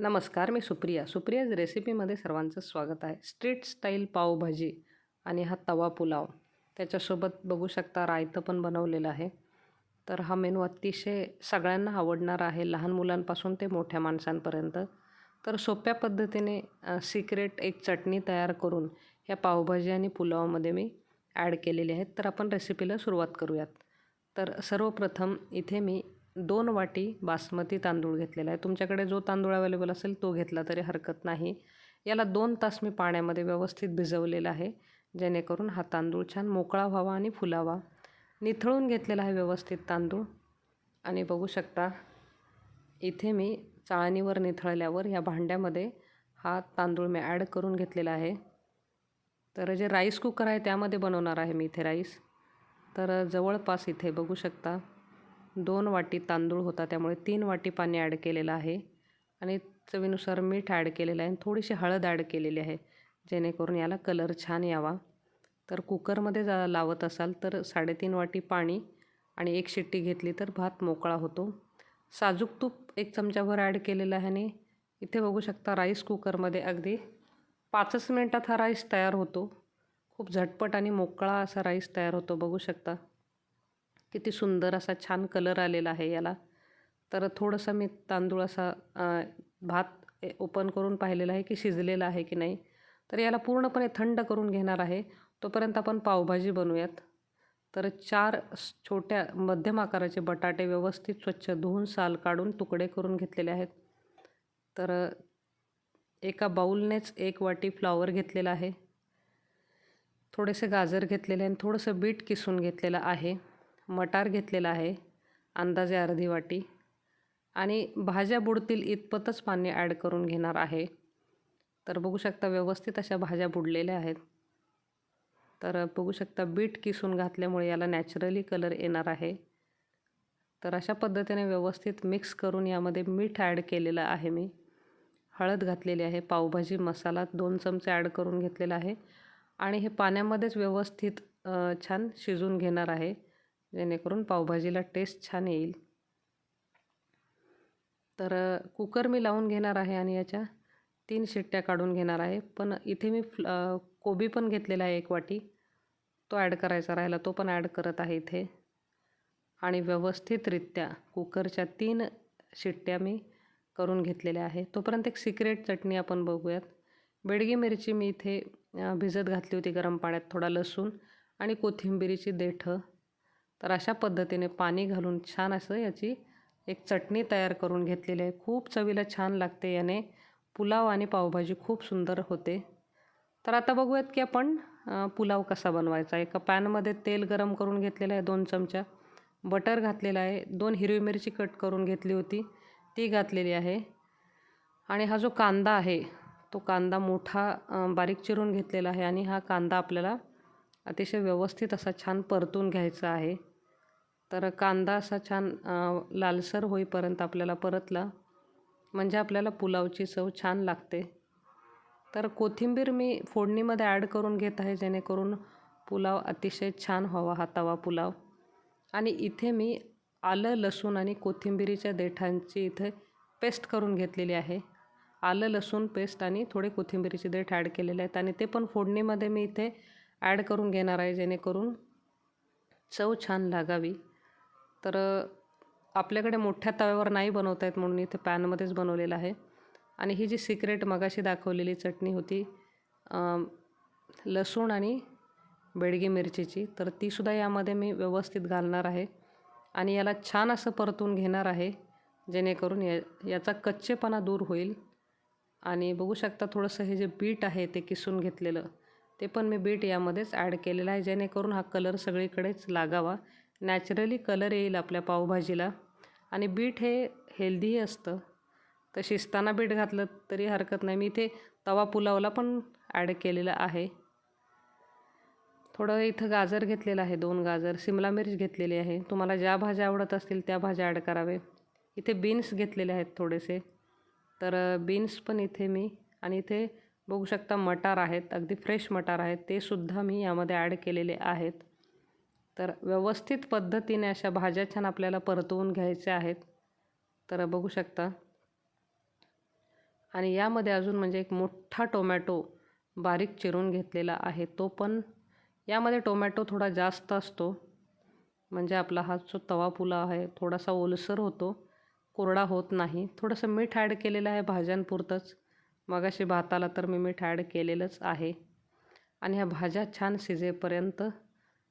नमस्कार मी सुप्रिया. सुप्रियाज रेसिपीमध्ये सर्वांचं स्वागत आहे. स्ट्रीट स्टाईल पावभाजी आणि हा तवा पुलाव. त्याच्यासोबत बघू शकता रायतं पण बनवलेलं आहे. तर हा मेनू अतिशय सगळ्यांना आवडणार आहे लहान मुलांपासून ते मोठ्या माणसांपर्यंत. तर सोप्या पद्धतीने सिक्रेट एक चटणी तयार करून ह्या पावभाजी आणि पुलावामध्ये मी ॲड केलेली आहेत. तर आपण रेसिपीला सुरुवात करूयात. तर सर्वप्रथम इथे मी दोन वाटी बासमती तांदूळ घेतलेला आहे. तुमच्याकडे जो तांदूळ अवेलेबल असेल तो घेतला तरी हरकत नाही. याला दोन तास मी पाण्यामध्ये व्यवस्थित भिजवलेला आहे. जेणेकरून हा तांदूळ छान मोकळा व्हावा आणि फुलावा. निथळून घेतलेला आहे व्यवस्थित तांदूळ. आणि बघू शकता इथे मी चाळणीवर निथळल्यावर या भांड्यामध्ये हा तांदूळ मी ॲड करून घेतलेला आहे. तर जे राईस कुकर आहे त्यामध्ये बनवणार आहे मी इथे राईस तर जवळपास इथे बघू शकता दोन वाटी तांदूळ होता त्यामुळे तीन वाटी पाणी ॲड केलेलं आहे. आणि चवीनुसार मीठ ॲड केलेलं आहे आणि थोडीशी हळद ॲड केलेली आहे जेणेकरून याला कलर छान यावा. तर कुकरमध्ये जा लावत असाल तर साडेतीन वाटी पाणी आणि एक शिट्टी घेतली तर भात मोकळा होतो. साजूक तूप एक चमचाभर ॲड केलेलं आहे आणि इथे बघू शकता राईस कुकरमध्ये अगदी पाचच मिनटात हा राईस तयार होतो. खूप झटपट आणि मोकळा असा राईस तयार होतो बघू शकता. किती सुंदर असा छान कलर आलेला आहे याला. तर थोडंसं मी तांदूळ असा भात ओपन करून पाहिलेला आहे की शिजलेला आहे की नाही. तर याला पूर्णपणे थंड करून घेणार आहे. तोपर्यंत आपण पावभाजी बनवूयात. तर चार छोट्या मध्यम आकाराचे बटाटे व्यवस्थित स्वच्छ धुवून साल काढून तुकडे करून घेतलेले आहेत. तर एका बाऊलनेच एक वाटी फ्लॉवर घेतलेला आहे. थोडेसे गाजर घेतलेले आणि थोडंसं बीट किसून घेतलेलं आहे. मटार घेतलेला आहे अंदाजे अर्धी वाटी. आणि भाज्या बुडतील इतपतच पाणी ॲड करून घेणार आहे. तर बघू शकता व्यवस्थित अशा भाज्या बुडलेल्या आहेत. तर बघू शकता बीट किसून घातल्यामुळे याला नॅचरली कलर येणार आहे. तर अशा पद्धतीने व्यवस्थित मिक्स करून यामध्ये मीठ ॲड केलेलं आहे मी. हळद घातलेली आहे पावभाजी मसाला दोन चमचे ॲड करून घेतलेला आहे. आणि हे पाण्यामध्येच व्यवस्थित छान शिजून घेणार आहे. जेणेकरून पावभाजीला टेस्ट छान येईल. तर कुकर मी लावून घेणार आहे आणि याच्या तीन शिट्ट्या काढून घेणार आहे. पण इथे मी फ्ल कोबी पण घेतलेला आहे एक वाटी. तो ॲड करायचा राहिला तो पण ॲड करत आहे इथे. आणि व्यवस्थितरित्या कुकरच्या तीन शिट्ट्या मी करून घेतलेल्या आहे. तोपर्यंत एक सिक्रेट चटणी आपण बघूयात. बेडगी मिरची मी इथे भिजत घातली होती गरम पाण्यात थोडा लसूण आणि कोथिंबिरीची देठं. तर अशा पद्धतीने पाणी घालून छान असं याची एक चटणी तयार करून घेतलेली आहे. खूप चवीला छान लागते याने. पुलाव आणि पावभाजी खूप सुंदर होते. तर आता बघूयात की आपण पुलाव कसा बनवायचा एका पॅनमध्ये तेल गरम करून घेतलेलं आहे दोन चमचा. बटर घातलेला आहे. दोन हिरवी मिरची कट करून घेतली होती. ती घातलेली आहे. आणि हा जो कांदा आहे तो कांदा मोठा बारीक चिरून घेतलेला आहे. आणि हा कांदा आपल्याला अतिशय व्यवस्थित असा छान परतून घ्यायचा आहे. तर कांदा असा छान लालसर होईपर्यंत आपल्याला परतला. म्हणजे आपल्याला पुलावची चव छान लागते. तर कोथिंबीर मी फोडणीमध्ये ॲड करून घेत आहे जेणेकरून पुलाव अतिशय छान व्हावा हा तवा पुलाव. आणि इथे मी आलं लसूण आणि कोथिंबिरीच्या देठांची इथे पेस्ट करून घेतलेली आहे. आलं लसूण पेस्ट आणि थोडे कोथिंबिरीचे देठ ॲड केलेले आहेत आणि ते पण फोडणीमध्ये मी इथे ॲड करून घेणार आहे जेणेकरून चव छान लागावी. तर आपल्याकडे मोठ्या तव्यावर नाही बनवता येत म्हणून इथे पॅनमध्येच बनवलेलं आहे. आणि ही जी सिक्रेट मगाशी दाखवलेली चटणी होती लसूण आणि बेडगी मिरचीची तर तीसुद्धा यामध्ये मी व्यवस्थित घालणार आहे. आणि याला छान असं परतून घेणार आहे जेणेकरून या याचा कच्चेपणा दूर होईल. आणि बघू शकता थोडंसं हे जे बीट आहे ते किसून घेतलेलं ते पण मी बीट यामध्येच ॲड केलेलं आहे जेणेकरून हा कलर सगळीकडेच लागावा. नॅचरली कलर येईल आपल्या पावभाजीला. आणि बीट हे हेल्दीही असतं. तर शिजताना बीट घातलं तरी हरकत नाही. मी इथे तवा पुलावला पण ॲड केलेलं आहे. थोडं इथं गाजर घेतलेलं आहे दोन गाजर. सिमला मिर्च घेतलेली आहे. तुम्हाला ज्या भाज्या आवडत असतील त्या भाज्या ॲड करावे. इथे बीन्स घेतलेले आहेत थोडेसे. तर बीन्स पण इथे मी आणि इथे बघू शकता मटार आहेत. अगदी फ्रेश मटार आहेत. ते सुद्धा मी यामध्ये ॲड केलेले आहेत. तर व्यवस्थित पद्धतीने अशा भाज्या छान आपल्याला परतवून घ्यायच्या आहेत. तर बघू शकता. आणि यामध्ये अजून म्हणजे एक मोठा टोमॅटो बारीक चिरून घेतलेला आहे. तो पण यामध्ये टोमॅटो थोडा जास्त असतो. म्हणजे आपला हा जो तवा पुलाव आहे थोडासा ओलसर होतो. कोरडा होत नाही. थोडंसं मीठ ॲड केलेलं आहे भाज्यांपुरतंच. मगाशी भाताला तर मी मीठ ॲड केलेलंच आहे. आणि ह्या भाज्या छान शिजेपर्यंत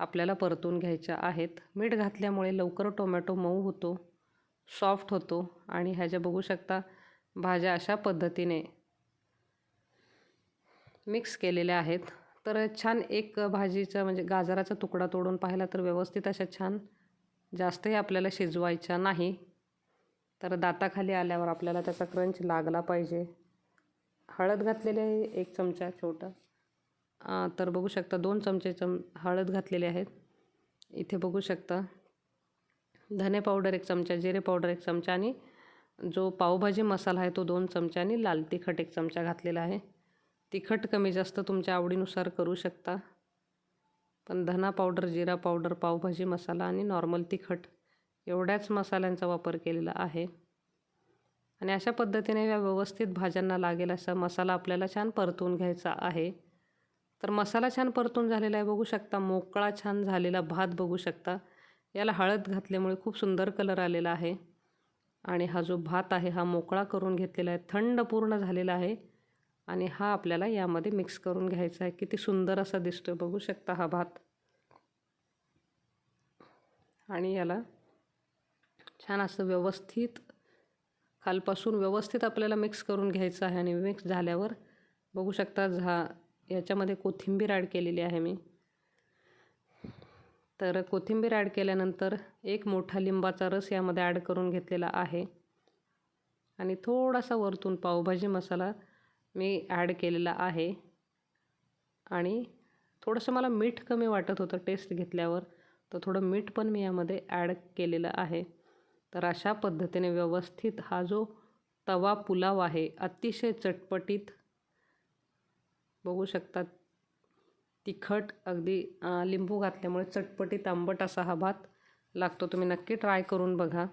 आपल्याला परतून घ्यायच्या आहेत. मीठ घातल्यामुळे लवकर टोमॅटो मऊ होतो सॉफ्ट होतो आणि ह्याच्या बघू शकता भाज्या अशा पद्धतीने मिक्स केलेल्या आहेत. तर छान एक भाजीचा म्हणजे गाजराचा तुकडा तोडून पाहिला तर व्यवस्थित अशा छान जास्तही आपल्याला शिजवायच्या नाही. तर दाताखाली आल्यावर आपल्याला त्याचा क्रंच लागला पाहिजे. हळद घातलेली आहे एक चमचा छोटा. तर बघू शकता दोन चमचे चम हळद घातलेले आहेत. इथे बघू शकता. धने पावडर एक चमचा जिरे पावडर एक चमचा आणि जो पावभाजी मसाला आहे तो दोन चमचा आणि लाल तिखट एक चमचा घातलेला आहे. तिखट कमी जास्त तुमच्या आवडीनुसार करू शकता. पण धना पावडर जिरा पावडर पावभाजी मसाला आणि नॉर्मल तिखट एवढ्याच मसाल्यांचा वापर केलेला आहे. आणि अशा पद्धतीने या व्यवस्थित भाज्यांना लागेल असा मसाला आपल्याला छान परतून घ्यायचा आहे. तर मसाला छान परतून झालेला आहे बघू शकता. मोकळा छान झालेला भात बघू शकता. याला हळद घातल्यामुळे खूप सुंदर कलर आलेला आहे. आणि हा जो भात आहे हा मोकळा करून घेतलेला आहे थंड पूर्ण झालेला आहे. आणि हा आपल्याला यामध्ये मिक्स करून घ्यायचा आहे. किती सुंदर असा दिसतो बघू शकता हा भात. आणि याला छान असं व्यवस्थित खालपासून व्यवस्थित आपल्याला मिक्स करून घ्यायचं आहे आणि मिक्स झाल्यावर बघू शकता झा याच्यामध्ये कोथिंबीर ॲड केलेली आहे मी. तर कोथिंबीर ॲड केल्यानंतर एक मोठा लिंबाचा रस यामध्ये ॲड करून घेतलेला आहे. आणि थोडासा वरतून पावभाजी मसाला मी ॲड केलेला आहे. आणि थोडंसं मला मीठ कमी वाटत होतं टेस्ट घेतल्यावर तर थोडं मीठ पण मी यामध्ये ॲड केलेलं आहे. तर अशा पद्धतीने व्यवस्थित हा जो तवा पुलाव आहे अतिशय चटपटीत बघू शकतात. तिखट अगदी लिंबू घातल्यामुळे चटपटीत आंबट असा हा भात लागतो. तुम्ही नक्की ट्राय करून बघा.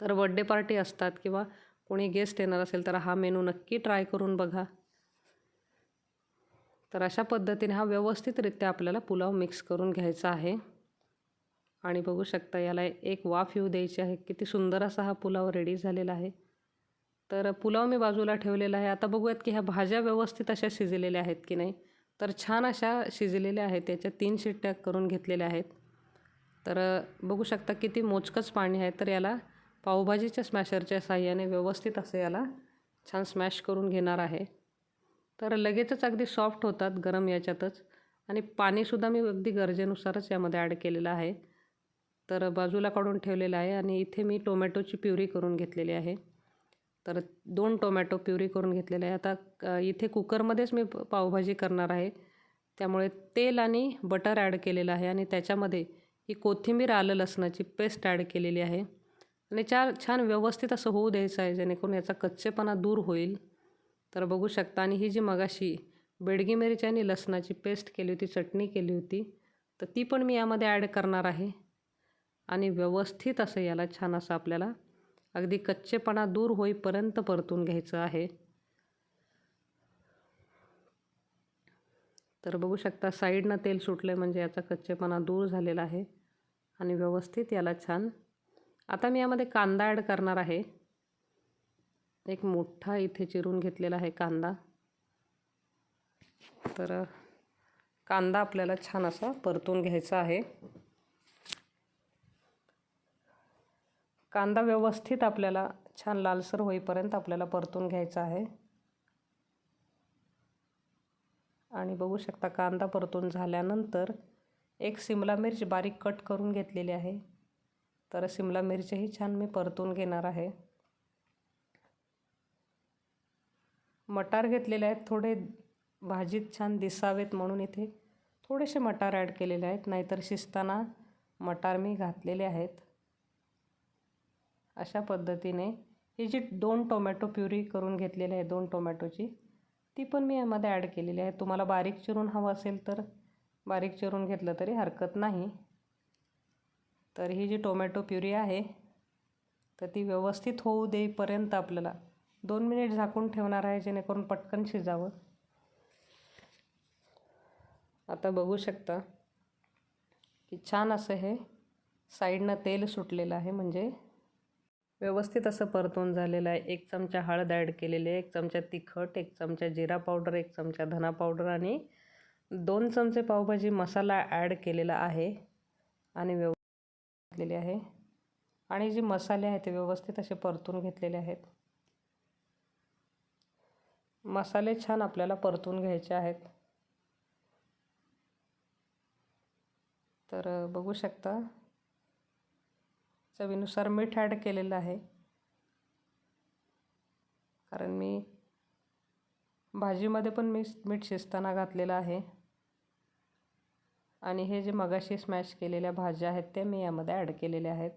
तर बड्डे पार्टी असतात किंवा कोणी गेस्ट येणार असेल तर हा मेनू नक्की ट्राय करून बघा. तर अशा पद्धतीने हा व्यवस्थितरित्या आपल्याला पुलाव मिक्स करून घ्यायचा आहे. आणि बघू शकता याला एक वाफ येऊ द्यायची आहे. किती सुंदर असा हा पुलाव रेडी झालेला आहे. तर पुलाव मी बाजूला ठेवलेला आहे. आता बघूयात की ह्या भाज्या व्यवस्थित अशा शिजलेल्या आहेत की नाही. तर छान अशा शिजलेल्या आहेत. त्याच्या तीन शिट्ट्या करून घेतलेल्या आहेत. तर बघू शकता किती मोजकंच पाणी आहे. तर याला पावभाजीच्या स्मॅशरच्या साह्याने व्यवस्थित असं याला छान स्मॅश करून घेणार आहे. तर लगेचच अगदी सॉफ्ट होतात गरम याच्यातच. आणि पाणीसुद्धा मी अगदी गरजेनुसारच यामध्ये ॲड केलेलं आहे. तर बाजूला काढून ठेवलेलं आहे. आणि इथे मी टोमॅटोची प्युरी करून घेतलेली आहे. तर दोन टोमॅटो प्युरी करून घेतलेले आहे. आता इथे कुकरमध्येच मी पावभाजी करणार आहे. त्यामुळे तेल आणि बटर ॲड केलेलं आहे आणि त्याच्यामध्ये ही कोथिंबीर आलं लसणाची पेस्ट ॲड केलेली आहे. आणि चार छान व्यवस्थित असं होऊ द्यायचं आहे जेणेकरून याचा कच्चेपणा दूर होईल. तर बघू शकता आणि ही जी मगाशी बेडगी मिरची आणि लसणाची पेस्ट केली होती चटणी केली होती तर ती पण मी यामध्ये ॲड करणार आहे. आणि व्यवस्थित असं याला छान असं आपल्याला अगदी कच्चेपणा दूर होईपर्यंत परतून घ्यायचं आहे. तर बघू शकता साईडनं तेल सुटलं म्हणजे याचा कच्चेपणा दूर झालेला आहे आणि व्यवस्थित याला छान. आता मी यामध्ये कांदा ॲड करणार आहे. एक मोठा इथे चिरून घेतलेला आहे कांदा. तर कांदा आपल्याला छान असा परतून घ्यायचा आहे. कांदा व्यवस्थित आपल्याला छान लालसर होईपर्यंत आपल्याला परतून घ्यायचा आहे. आणि बघू शकता कांदा परतून झाल्यानंतर एक सिमला मिर्च बारीक कट करून घेतलेली आहे. तर सिमला मिरचही छान मी परतून घेणार आहे. मटार घेतलेले आहेत थोडे भाजीत छान दिसावेत म्हणून इथे थोडेसे मटार ॲड केलेले आहेत. नाहीतर शिजताना मटार मी घातलेले आहेत. अशा पद्धतीने ही जी दोन टोमॅटो प्युरी करून घेतलेली आहे दोन टोमॅटोची ती पण मी यामध्ये ॲड केलेली आहे. तुम्हाला बारीक चिरून हवं असेल तर बारीक चिरून घेतलं तरी हरकत नाही. तर ही जी टोमॅटो प्युरी आहे तर ती व्यवस्थित होऊ देईपर्यंत आपल्याला दोन मिनिट झाकून ठेवणार आहे जेणेकरून पटकन शिजावं. आता बघू शकता की छान असं हे साईडनं तेल सुटलेलं आहे म्हणजे व्यवस्थित असं परतून झालेलं आहे. एक चमचा हळद ॲड केलेली आहे. एक चमचा तिखट एक चमचा जिरा पावडर एक चमचा धना पावडर आणि दोन चमचे पावभाजी मसाला ॲड केलेला आहे आणि व्यवस्थित आहे. आणि जे मसाले आहेत ते व्यवस्थित असे परतून घेतलेले आहेत. मसाले छान आपल्याला परतून घ्यायचे आहेत. तर बघू शकता. चवीनुसार मीठ ॲड केलेलं आहे. कारण मी भाजीमध्ये पण मी मीठ शिजताना घातलेलं आहे. आणि हे जे मगाशी स्मॅश केलेल्या भाज्या आहेत त्या मी यामध्ये ॲड केलेल्या आहेत.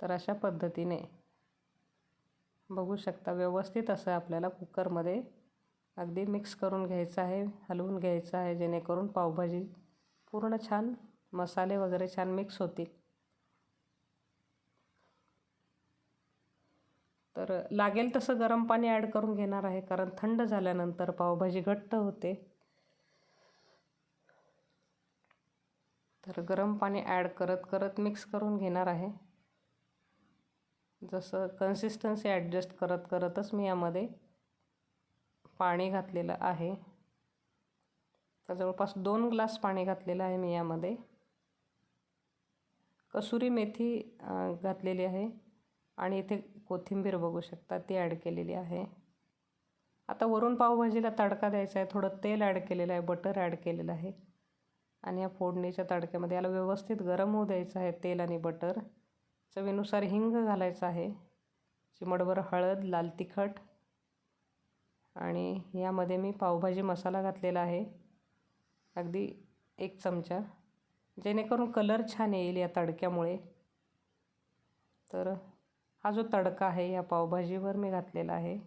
तर अशा पद्धतीने बघू शकता व्यवस्थित असं आपल्याला कुकरमध्ये अगदी मिक्स करून घ्यायचं आहे हलवून घ्यायचं आहे जेणेकरून पावभाजी पूर्ण छान मसाले वगैरे छान मिक्स होतील. तर लागेल तसं गरम पाणी ॲड करून घेणार आहे कारण थंड झाल्यानंतर पावभाजी घट्ट होते. तर गरम पाणी ॲड करत करत मिक्स करून घेणार आहे. जसं कन्सिस्टन्सी ॲडजस्ट करत करतच मी यामध्ये पाणी घातलेलं आहे. तर जवळपास दोन ग्लास पाणी घातलेलं आहे मी यामध्ये. कसुरी मेथी घातलेली आहे. आणि इथे कोथिंबीर बघू शकता ती ॲड केलेली आहे. आता वरून पावभाजीला तडका द्यायचा आहे थोडं तेल ॲड केलेलं आहे बटर ॲड केलेलं आहे. आणि या फोडणीच्या तडक्यामध्ये याला व्यवस्थित गरम होऊ द्यायचं आहे तेल आणि बटर चवीनुसार हिंग घालायचं आहे चिमडभर हळद लाल तिखट. आणि यामध्ये मी पावभाजी मसाला घातलेला आहे अगदी एक चमचा. जेणेकरून कलर छान येईल या तडक्यामुळे. तर हा जो तडका आहे या पावभाजीवर मी घातलेला आहे.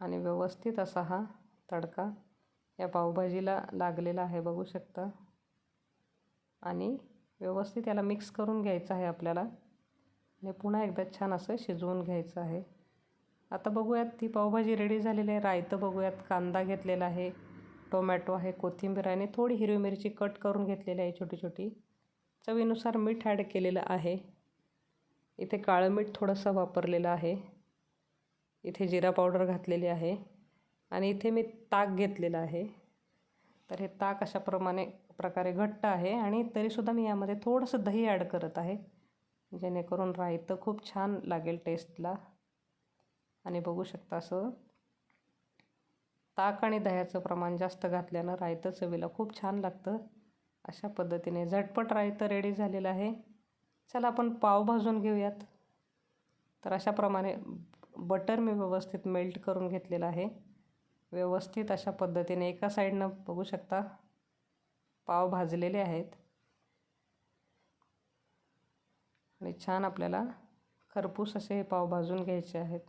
आणि व्यवस्थित असा हा तडका या पावभाजीला लागलेला आहे बघू शकता. आणि व्यवस्थित याला मिक्स करून घ्यायचं आहे आपल्याला. आणि पुन्हा एकदा छान असं शिजवून घ्यायचं आहे. आता बघूयात ती पावभाजी रेडी झालेली आहे. रायतं बघूयात कांदा घेतलेला आहे टोमॅटो आहे कोथिंबीर आहे आणि थोडी हिरवी मिरची कट करून घेतलेली आहे छोटी छोटी चवीनुसार मीठ ॲड केलेलं आहे. इथे काळं मीठ थोडंसं वापरलेलं आहे. इथे जिरा पावडर घातलेली आहे आणि इथे मी ताक घेतलेलं आहे. तर हे ताक अशाप्रमाणे प्रकारे घट्ट आहे आणि तरीसुद्धा मी यामध्ये थोडंसं दही ॲड करत आहे. जेणेकरून रायतं खूप छान लागेल टेस्टला. आणि बघू शकता असं ताक आणि दह्याचं प्रमाण जास्त घातल्यानं रायतं चवीला खूप छान लागतं. अशा पद्धतीने झटपट रायतं रेडी झालेलं आहे. चला आपण पाव भाजून घेऊयात. तर अशाप्रमाणे बटर मी व्यवस्थित मेल्ट करून घेतलेलं आहे. व्यवस्थित अशा पद्धतीने एका साईडनं बघू शकता पाव भाजलेले आहेत. आणि छान आपल्याला खरपूस असे हे पाव भाजून घ्यायचे आहेत.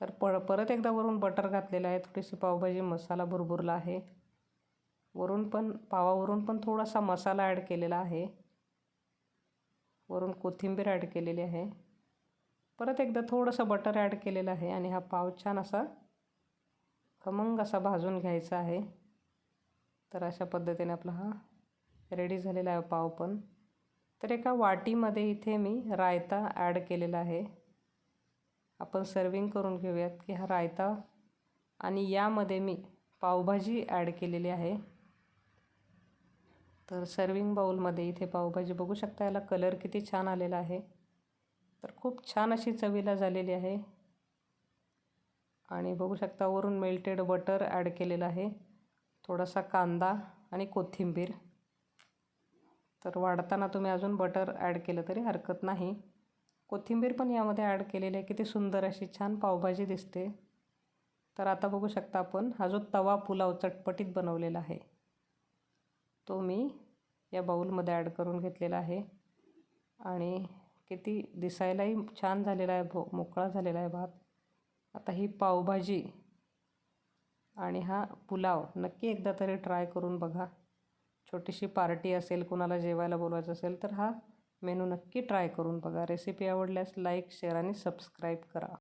तर प परत एकदा वरून बटर घातलेलं आहे. थोडीशी पावभाजी मसाला भुरभुरला आहे. वरून पण पावावरून पण थोडासा मसाला ॲड केलेला आहे. वरून कोथिंबीर ॲड केलेली आहे. परत एकदा थोडंसं बटर ॲड केलेलं आहे आणि हा पाव छान असा खमंग असा भाजून घ्यायचा आहे. तर अशा पद्धतीने आपला हा रेडी झालेला आहे पाव पण. तर एका वाटीमध्ये इथे मी रायता ॲड केलेला आहे. आपण सर्विंग करून घेऊयात की हा रायता आणि यामध्ये मी पावभाजी ॲड केलेली आहे. तर सर्विंग बाऊलमध्ये इथे पावभाजी. बघू शकता याला कलर किती छान आलेला आहे. तर खूप छान अशी चवीला झालेली आहे. आणि बघू शकता वरून मेल्टेड बटर ॲड केलेलं आहे. थोडासा कांदा आणि कोथिंबीर. तर वाढताना तुम्ही अजून बटर ॲड केलं तरी हरकत नाही. कोथिंबीर पण यामध्ये ॲड केलेली आहे. किती सुंदर अशी छान पावभाजी दिसते. तर आता बघू शकता आपण हा जो तवा पुलाव चटपटीत बनवलेला आहे. तो मी या बाऊलमध्ये ॲड करून घेतलेला आहे. आणि किती दिसायलाही छान झालेला आहे भो मोकळा झालेला आहे भात. आता ही पावभाजी आणि हा पुलाव नक्की एकदा तरी ट्राय करून बघा. छोटीशी पार्टी असेल कुणाला जेवायला बोलवायचं असेल तर हा मेनू नक्की ट्राय करून बघा. रेसिपी आवडल्यास लाईक शेअर आणि सबस्क्राईब करा.